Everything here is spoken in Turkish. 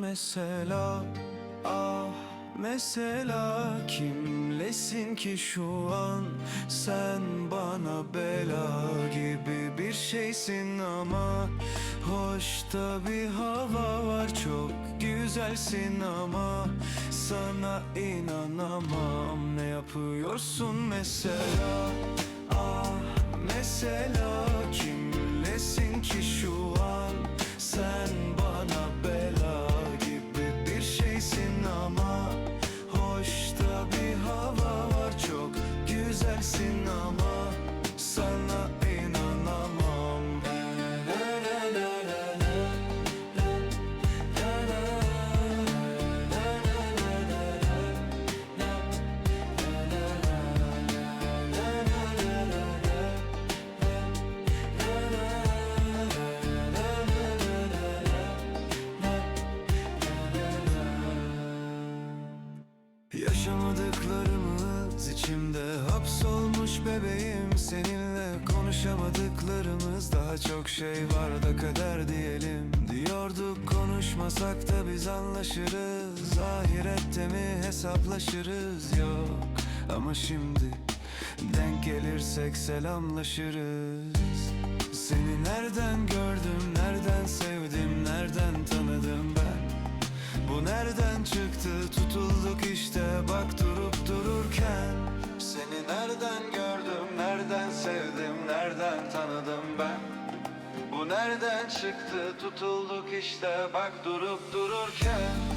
mesela? Ah mesela kimlesin ki şu an? Sen bana bela gibi bir şeysin ama Hoşta bir hava var çok güzelsin ama Sana inanamam. Ne yapıyorsun mesela? Ah mesela Yaşamadıklarımız içimde hapsolmuş bebeğim. Seninle konuşamadıklarımız daha çok şey var da kader diyelim. Diyorduk konuşmasak da biz anlaşırız. Ahirette mi hesaplaşırız? Yok. Ama şimdi denk gelirsek selamlaşırız. Seni nereden gördüm, ben? Bu nereden çıktı? Tutulduk işte bak durup dururken